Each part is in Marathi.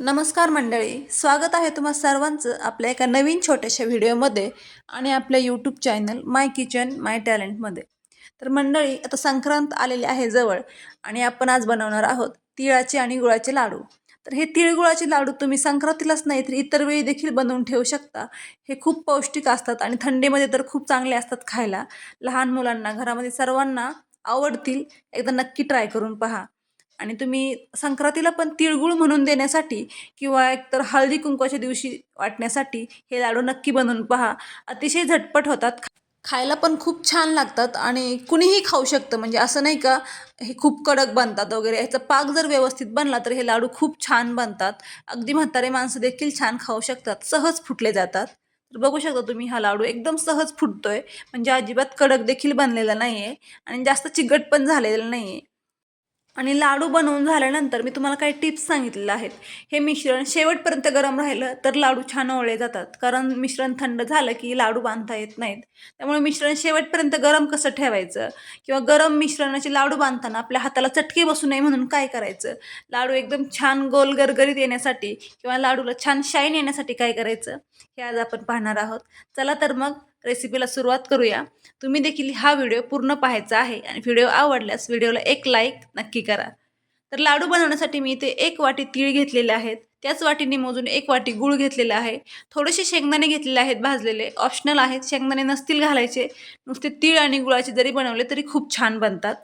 नमस्कार मंडळी स्वागत आहे तुम्हा सर्वांचं आपल्या एका नवीन छोट्याशा व्हिडिओमध्ये आणि आपल्या YouTube channel my kitchen my टॅलेंटमध्ये तर मंडळी आता संक्रांत आलेली आहे जवळ आणि आपण आज बनवणार आहोत तिळाचे आणि गुळाचे लाडू. तर हे तिळगुळाचे लाडू तुम्ही संक्रांतीलाच नाही तर इतर वेळी देखील बनवून ठेवू शकता. हे खूप पौष्टिक असतात आणि थंडीमध्ये तर खूप चांगले असतात खायला. लहान मुलांना घरामध्ये सर्वांना आवडतील एकदा नक्की ट्राय करून पहा. आणि तुम्ही संक्रांतीला पण तिळगुळ म्हणून देण्यासाठी किंवा एकतर हळदी कुंकवाच्या दिवशी वाटण्यासाठी हे लाडू नक्की बनवून पहा. अतिशय झटपट होतात. खायला पण खूप छान लागतात आणि कुणीही खाऊ शकतं. म्हणजे असं नाही का हे खूप कडक बनतात वगैरे. ह्याचा पाक जर व्यवस्थित बनला तर हे लाडू खूप छान बनतात. अगदी म्हातारे माणसं देखील छान खाऊ शकतात. सहज फुटले जातात. तर बघू शकता तुम्ही हा लाडू एकदम सहज फुटतोय. म्हणजे अजिबात कडक देखील बनलेला नाही आहे आणि जास्त चिकट पण झालेला नाही आहे आणि लाडू बनवून झाल्यानंतर मी तुम्हाला काही टिप्स सांगितलेले आहेत. हे मिश्रण शेवटपर्यंत गरम राहिलं तर लाडू छान ओळले जातात. कारण मिश्रण थंड झालं की लाडू बांधता येत नाहीत. त्यामुळे मिश्रण शेवटपर्यंत गरम कसं ठेवायचं? किंवा गरम मिश्रणाचे लाडू बांधताना आपल्या हाताला चटके बसू नये म्हणून काय करायचं? लाडू एकदम छान गोल गरगरीत येण्यासाठी किंवा लाडूला छान शाईन येण्यासाठी काय करायचं? हे आज आपण पाहणार आहोत. चला तर मग रेसिपीला सुरुवात करूया. तुम्ही देखील हा व्हिडिओ पूर्ण पाहायचा आहे आणि व्हिडिओ आवडल्यास व्हिडिओला एक लाईक नक्की करा. तर लाडू बनवण्यासाठी मी इथे एक वाटी तीळ घेतलेले आहेत. त्याच वाटीने मोजून एक वाटी गूळ घेतलेला आहे. थोडेसे शेंगदाणे घेतलेले आहेत भाजलेले. ऑप्शनल आहेत. शेंगदाणे नसतील घालायचे. नुसते तीळ आणि गुळाचे जरी बनवले तरी खूप छान बनतात.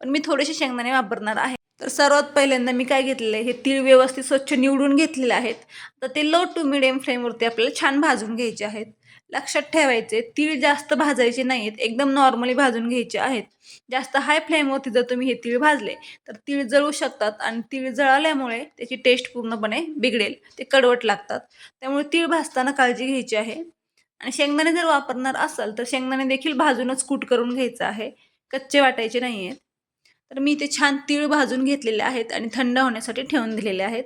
पण मी थोडेसे शेंगदाणे वापरणार आहे. तर सर्वात पहिल्यांदा मी काय घेतलेलं आहे? हे तीळ व्यवस्थित स्वच्छ निवडून घेतलेले आहेत. तर ते लो टू मिडियम फ्लेमवरती आपल्याला छान भाजून घ्यायचे आहेत. लक्षात ठेवायचे तीळ जास्त भाजायचे नाहीत एकदम नॉर्मली भाजून घ्यायचे आहेत. जास्त हाय फ्लेमवरती जर तुम्ही हे तीळ भाजले तर तीळ जळू शकतात आणि तीळ जळाल्यामुळे त्याची टेस्ट पूर्णपणे बिघडेल ते कडवट लागतात. त्यामुळे तीळ भाजताना काळजी घ्यायची आहे. आणि शेंगदाणे जर वापरणार असाल तर शेंगदाणे देखील भाजूनच कूट करून घ्यायचं आहे. कच्चे वाटायचे नाही आहेत तर मी ते छान तीळ भाजून घेतलेले आहेत आणि थंड होण्यासाठी ठेवून दिलेले आहेत.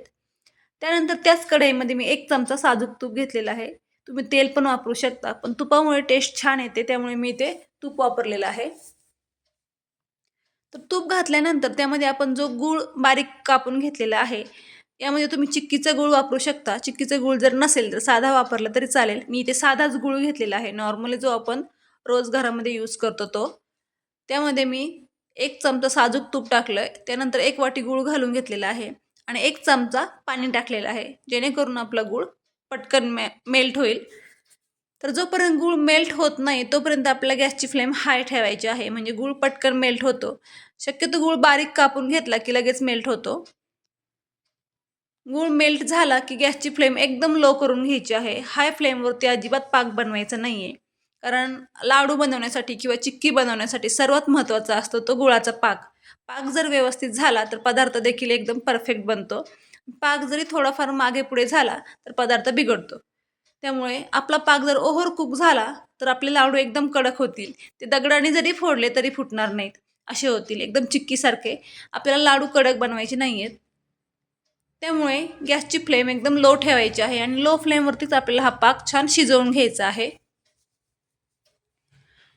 त्यानंतर त्याच कढईमध्ये मी एक चमचा साजूक तूप घेतलेला आहे. तुम्ही तेल पण वापरू शकता पण तुपामुळे टेस्ट छान येते त्यामुळे मी ते तूप वापरलेलं आहे. तर तूप घातल्यानंतर त्यामध्ये आपण जो गूळ बारीक कापून घेतलेला आहे यामध्ये तुम्ही चिक्कीचा गूळ वापरू शकता. चिक्कीचा गूळ जर नसेल तर साधा वापरला तरी चालेल. मी इथे साधाच गूळ घेतलेला आहे. नॉर्मली जो आपण रोज घरामध्ये यूज करतो तो. त्यामध्ये मी एक चमचा साजूक तूप टाकलं आहे त्यानंतर एक वाटी गूळ घालून घेतलेला आहे. आणि एक चमचा पाणी टाकलेलं आहे. जेणेकरून आपला गूळ पटकन मे मेल्ट होईल. तर जोपर्यंत गूळ मेल्ट होत नाही तोपर्यंत आपल्याला गॅसची फ्लेम हाय ठेवायची आहे. म्हणजे गूळ पटकन मेल्ट होतो. शक्यतो गूळ बारीक कापून घेतला की लगेच मेल्ट होतो. गूळ मेल्ट झाला की गॅसची फ्लेम एकदम लो करून घ्यायची आहे. हाय फ्लेमवरती अजिबात पाक बनवायचा नाही आहे कारण लाडू बनवण्यासाठी किंवा चिक्की बनवण्यासाठी सर्वात महत्त्वाचा असतो तो गुळाचा पाक. पाक जर व्यवस्थित झाला तर पदार्थ देखील एकदम परफेक्ट बनतो. पाक जरी थोडाफार मागे पुढे झाला तर पदार्थ बिघडतो. त्यामुळे आपला पाक जर ओव्हर कुक झाला तर आपले लाडू एकदम कडक होतील. ते दगडाने जरी फोडले तरी फुटणार नाहीत. असे होतील. एकदम चिक्कीसारखे. आपल्याला लाडू कडक बनवायचे नाही आहेत त्यामुळे गॅसची फ्लेम एकदम लो ठेवायची आहे आणि लो फ्लेमवरतीच आपल्याला हा पाक छान शिजवून घ्यायचा आहे.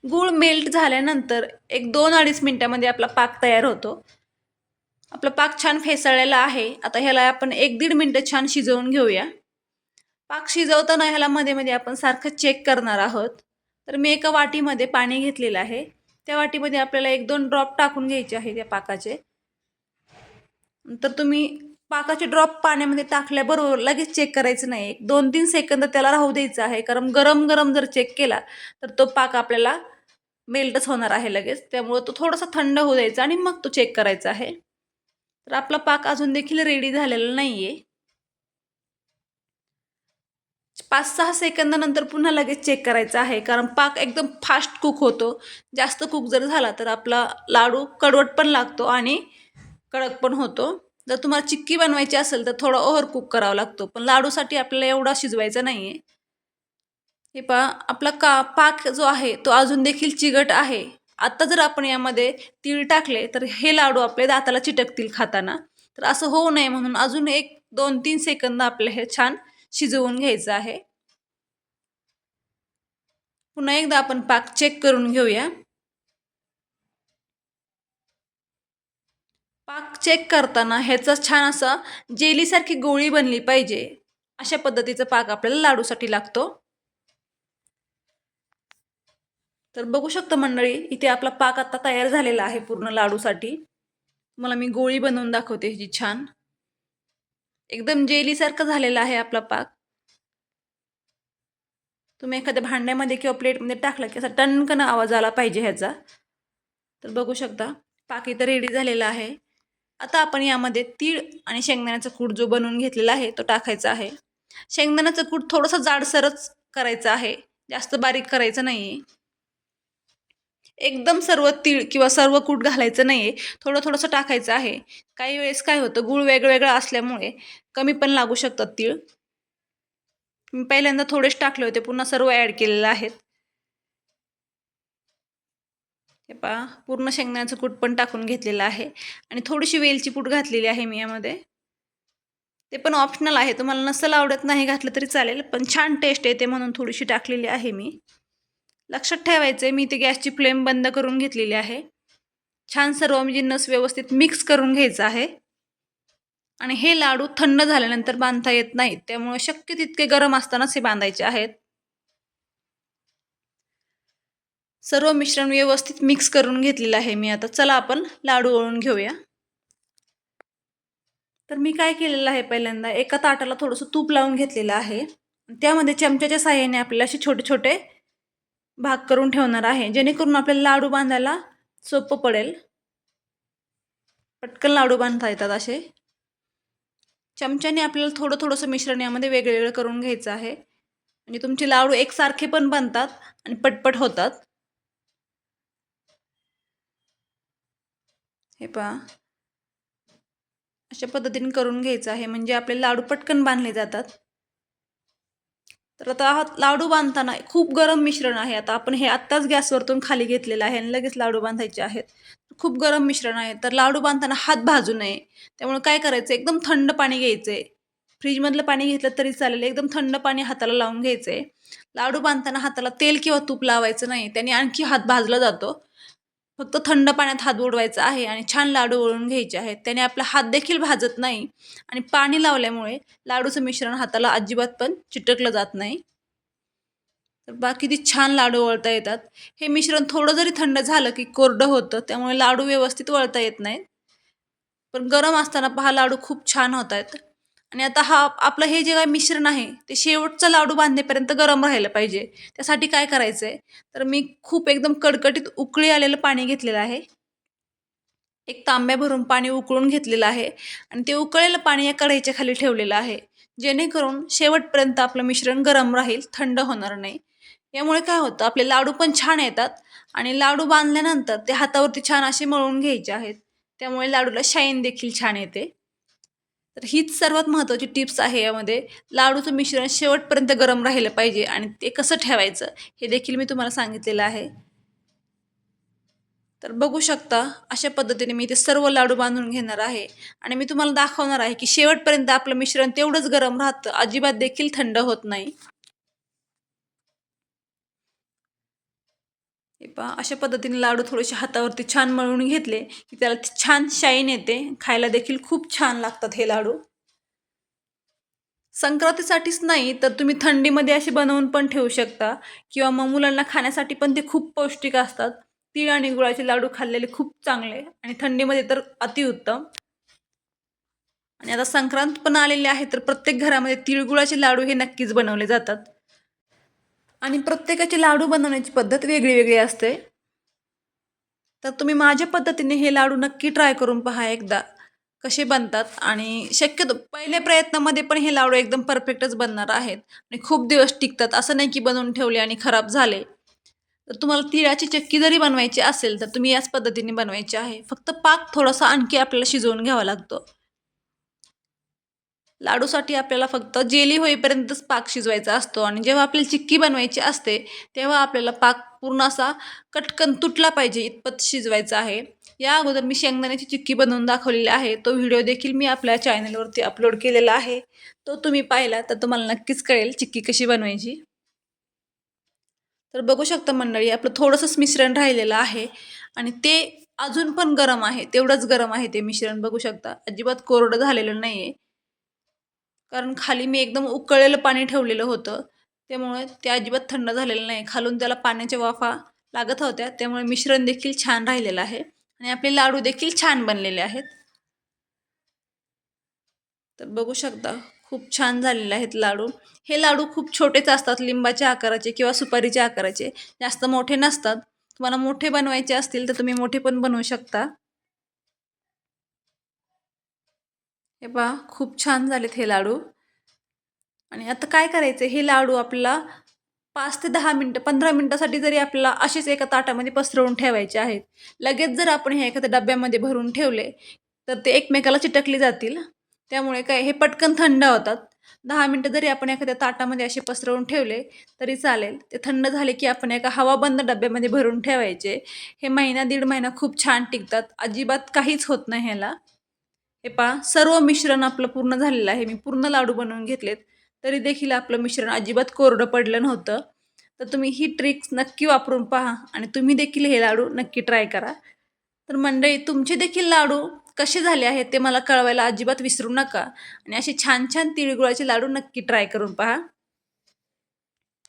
गूळ मेल्ट झाल्यानंतर एक दोन अडीच मिनटामध्ये आपला पाक तयार होतो. आपला पाक छान फेसाळलेला आहे. आता ह्याला आपण एक दीड मिनटं छान शिजवून घेऊया. पाक शिजवताना ह्याला मध्ये मध्ये आपण सारखं चेक करणार आहोत. तर मी एका वाटीमध्ये पाणी घेतलेलं आहे. त्या वाटीमध्ये आपल्याला एक दोन ड्रॉप टाकून घ्यायचे आहे त्या पाकाचे. तर तुम्ही पाकाचे ड्रॉप पाण्यामध्ये टाकल्याबरोबर लगेच चेक करायचं नाही. एक दोन तीन सेकंद त्याला राहू द्यायचं आहे. कारण गरम गरम जर चेक केला तर तो पाक आपल्याला मेल्टच होणार आहे लगेच. त्यामुळं तो थोडासा थंड होऊ द्यायचा आणि मग तो चेक करायचा आहे. तर आपला पाक अजून देखील रेडी झालेला नाही आहे पाच सहा सेकंदानंतर पुन्हा लगेच चेक करायचा आहे. कारण पाक एकदम फास्ट कुक होतो. जास्त कुक जर झाला तर आपला लाडू कडवट पण लागतो आणि कडक पण होतो. जर तुम्हाला चिक्की बनवायची असेल तर थोडा ओव्हर कुक करावा लागतो. पण लाडूसाठी आपल्याला एवढा शिजवायचा नाही आहे हे पा आपला का पाक जो आहे तो अजून देखील चिगट आहे. आता जर आपण यामध्ये तीळ टाकले तर हे लाडू आपले दाताला चिटकतील खाताना. तर असं होऊ नये म्हणून अजून एक दोन तीन सेकंद आपलं हे छान शिजवून घ्यायचं आहे. पुन्हा एकदा आपण पाक चेक करून घेऊया. पाक चेक करताना ह्याचा छान असा जेलीसारखी गोळी बनली पाहिजे. अशा पद्धतीचा पाक आपल्याला लाडूसाठी लागतो. तर बघू शकता मंडळी इथे आपला पाक आता तयार झालेला आहे पूर्ण लाडूसाठी. तुम्हाला मी गोळी बनवून दाखवते ह्याची छान. एकदम जेलीसारखं झालेला आहे आपला पाक. तुम्ही एखाद्या भांड्यामध्ये किंवा प्लेटमध्ये टाकला की असा टणकन आवाज आला पाहिजे ह्याचा. तर बघू शकता पाक इथं रेडी झालेला आहे. आता आपण यामध्ये तीळ आणि शेंगदाण्याचा कूट जो बनवून घेतलेला आहे तो टाकायचा आहे. शेंगदाण्याचं कूट थोडंसं जाडसरच करायचं आहे. जास्त बारीक करायचं नाही आहे एकदम सर्व तीळ किंवा सर्व कूट घालायचं नाही आहे थोडं थोडंसं टाकायचं आहे. काही वेळेस काय होतं गूळ वेगळं असल्यामुळे कमी पण लागू शकतात तीळ. मी पहिल्यांदा थोडेच टाकले होते पुन्हा सर्व ॲड केलेलं आहेत. हे पहा पूर्ण शेंगदाण्याचं कूट पण टाकून घेतलेलं आहे. आणि थोडीशी वेलची पूट घातलेली आहे मी यामध्ये. ते पण ऑप्शनल आहे. तुम्हाला नसल आवडत नाही घातलं तरी चालेल पण छान टेस्ट येते म्हणून थोडीशी टाकलेली आहे मी. लक्षात ठेवायचं आहे मी ते गॅसची फ्लेम बंद करून घेतलेली आहे. छान सर्व म्हणजे नस व्यवस्थित मिक्स करून घ्यायचं आहे. आणि हे लाडू थंड झाल्यानंतर बांधता येत नाहीत त्यामुळे शक्य तितके गरम असतानाच हे बांधायचे आहेत. सर्व मिश्रण व्यवस्थित मिक्स करून घेतलेलं आहे मी आता. चला आपण लाडू वळून घेऊया. तर मी काय केलेलं आहे पहिल्यांदा एका ताटाला थोडंसं तूप लावून घेतलेलं आहे. त्यामध्ये चमच्याच्या साह्याने आपल्याला असे छोटे छोटे भाग करून ठेवणार आहे. जेणेकरून आपल्याला लाडू बांधायला सोपं पडेल. पटकन लाडू बांधता येतात असे. चमच्याने आपल्याला थोडं थोडंसं मिश्रण यामध्ये वेगवेगळं वेगळं करून घ्यायचं आहे. म्हणजे तुमचे लाडू एकसारखे पण बनतात आणि पटपट होतात. हे पहा. अशा पद्धतीने करून घ्यायचं आहे. म्हणजे आपले लाडू पटकन बांधले जातात. तर आता हा लाडू बांधताना खूप गरम मिश्रण आहे. आता आपण हे आत्ताच गॅसवरतून खाली घेतलेलं आहे आणि लगेच लाडू बांधायचे आहेत. खूप गरम मिश्रण आहे. तर लाडू बांधताना हात भाजू नये. त्यामुळे काय करायचं? एकदम थंड पाणी घ्यायचं. आहे फ्रीजमधलं पाणी घेतलं तरी चालेल. एकदम थंड पाणी हाताला लावून घ्यायचं. आहे लाडू बांधताना हाताला तेल किंवा तूप लावायचं नाही. त्याने आणखी हात भाजला जातो. फक्त थंड पाण्यात हात बुडवायचा आहे आणि छान लाडू वळून घ्यायचे आहेत. त्याने आपला हात देखील भाजत नाही आणि पाणी लावल्यामुळे लाडूचं मिश्रण हाताला अजिबात पण चिटकलं जात नाही. तर बाकी ती छान लाडू वळता येतात. हे मिश्रण थोडं जरी थंड झालं की कोरडं होतं त्यामुळे लाडू व्यवस्थित वळता येत नाहीत. पण गरम असताना पहा लाडू खूप छान होत आहेत आणि आता हा आपलं हे जे काय मिश्रण आहे ते शेवटचं लाडू बांधण्यापर्यंत गरम राहिलं पाहिजे. त्यासाठी काय करायचं आहे तर मी खूप एकदम कडकडीत उकळी आलेलं पाणी घेतलेलं आहे. एक तांब्या भरून पाणी उकळून घेतलेलं आहे आणि ते उकळलेलं पाणी या कढईच्या खाली ठेवलेलं आहे. जेणेकरून शेवटपर्यंत आपलं मिश्रण गरम राहील थंड होणार नाही. यामुळे काय होतं आपले लाडू पण छान येतात आणि लाडू बांधल्यानंतर ते हातावरती छान असे मळून घ्यायचे आहेत. त्यामुळे लाडूला शाईन देखील छान येते. तर हीच सर्वात महत्त्वाची टिप्स आहे यामध्ये. लाडूचं मिश्रण शेवटपर्यंत गरम राहिलं पाहिजे आणि ते कसं ठेवायचं हे देखील मी तुम्हाला सांगितलेलं आहे. तर बघू शकता अशा पद्धतीने मी ते सर्व लाडू बांधून घेणार आहे. आणि मी तुम्हाला दाखवणार आहे की शेवटपर्यंत आपलं मिश्रण तेवढंच गरम राहतं अजिबात देखील थंड होत नाही. हे पहा अशा पद्धतीने लाडू थोडेसे हातावरती छान मळून घेतले की त्याला छान शाईन येते. खायला देखील खूप छान लागतात हे लाडू. संक्रांतीसाठीच नाही तर तुम्ही थंडीमध्ये असे बनवून पण ठेवू शकता. किंवा मग मुलांना खाण्यासाठी पण ते खूप पौष्टिक असतात. तीळ आणि गुळाचे लाडू खाल्लेले खूप चांगले आणि थंडीमध्ये तर अतिउत्तम. आणि आता संक्रांत पण आलेले आहे तर प्रत्येक घरामध्ये तिळगुळाचे लाडू हे नक्कीच बनवले जातात. आणि प्रत्येकाचे लाडू बनवण्याची पद्धत वेगळी वेगळी असते. तर तुम्ही माझ्या पद्धतीने हे लाडू नक्की ट्राय करून पहा एकदा. कसे बनतात आणि शक्यतो पहिल्या प्रयत्नामध्ये पण हे लाडू एकदम परफेक्टच बनणार आहेत. आणि खूप दिवस टिकतात. असं नाही की बनवून ठेवले आणि खराब झाले. तर तुम्हाला तिळाची चक्की जरी बनवायची असेल तर तुम्ही याच पद्धतीने बनवायची आहे. फक्त पाक थोडासा आणखी आपल्याला शिजवून घ्यावा लागतो. लाडूसाठी आपल्याला फक्त जेली होईपर्यंतच पाक शिजवायचा असतो आणि जेव्हा आपल्याला चिक्की बनवायची असते तेव्हा आपल्याला पाक पूर्ण असा कटकन तुटला पाहिजे इतपत शिजवायचा आहे. या अगोदर मी शेंगदाण्याची चिक्की बनवून दाखवलेली आहे. तो व्हिडिओ देखील मी आपल्या चॅनलवरती अपलोड केलेला आहे. तो तुम्ही पाहिला तर तुम्हाला नक्कीच कळेल चिक्की कशी बनवायची. तर बघू शकता मंडळी आपलं थोडंसंच मिश्रण राहिलेलं आहे आणि ते अजून पण गरम आहे. तेवढंच गरम आहे ते मिश्रण बघू शकता. अजिबात कोरडं झालेलं नाही आहे कारण खाली मी एकदम उकळलेलं पाणी ठेवलेलं होतं. त्यामुळे ते अजिबात थंड झालेलं नाही. खालून त्याला पाण्याच्या वाफा लागत होत्या. त्यामुळे मिश्रण देखील छान राहिलेलं आहे. आणि आपले लाडू देखील छान बनलेले आहेत. तर बघू शकता खूप छान झालेले आहेत लाडू. हे लाडू खूप छोटेच असतात लिंबाच्या आकाराचे किंवा सुपारीच्या आकाराचे. जास्त मोठे नसतात. तुम्हाला मोठे बनवायचे असतील तर तुम्ही मोठे पण बनवू शकता. हे पहा खूप छान झालेत हे लाडू. आणि आता काय करायचं हे लाडू आपल्याला पाच ते दहा मिनटं पंधरा मिनटासाठी जरी आपल्याला असेच एका ताटामध्ये पसरवून ठेवायचे आहेत. लगेच जर आपण हे एखाद्या डब्यामध्ये भरून ठेवले तर ते एकमेकाला चिटकले जातील. त्यामुळे काय हे पटकन थंड होतात. दहा मिनटं जरी आपण एखाद्या ताटामध्ये असे पसरवून ठेवले तरी चालेल. ते थंड झाले की आपण एका हवाबंद डब्यामध्ये भरून ठेवायचे. हे महिना दीड महिना खूप छान टिकतात. अजिबात काहीच होत नाही ह्याला. हे पहा सर्व मिश्रण आपलं पूर्ण झालेलं आहे. मी पूर्ण लाडू बनवून घेतलेत. तरी देखील आपलं मिश्रण अजिबात कोरडं पडलं नव्हतं. तर तुम्ही ही ट्रिक्स नक्की वापरून पहा आणि तुम्ही देखील हे लाडू नक्की ट्राय करा. तर मंडळी तुमचे देखील लाडू कसे झाले आहेत ते मला कळवायला अजिबात विसरू नका आणि असे छान छान तिळगुळाचे लाडू नक्की ट्राय करून पहा.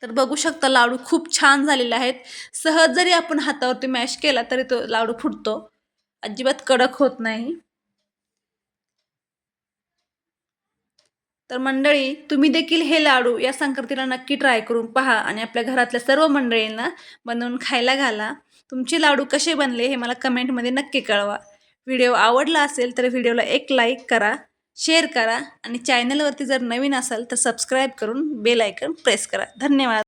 तर बघू शकता लाडू खूप छान झालेले आहेत. सहज जरी आपण हातावरती मॅश केला तरी तो लाडू फुटतो. अजिबात कडक होत नाही. तर मंडळी तुम्ही देखील हे लाडू या संक्रांतीला नक्की ट्राय करून पहा आणि आपल्या घरातल्या सर्व मंडळींना बनवून खायला घाला. तुमचे लाडू कसे बनले हे मला कमेंटमध्ये नक्की कळवा. व्हिडिओ आवडला असेल तर व्हिडिओला एक लाईक करा शेअर करा आणि चॅनलवरती जर नवीन असाल तर सबस्क्राईब करून बेल आयकन प्रेस करा. धन्यवाद.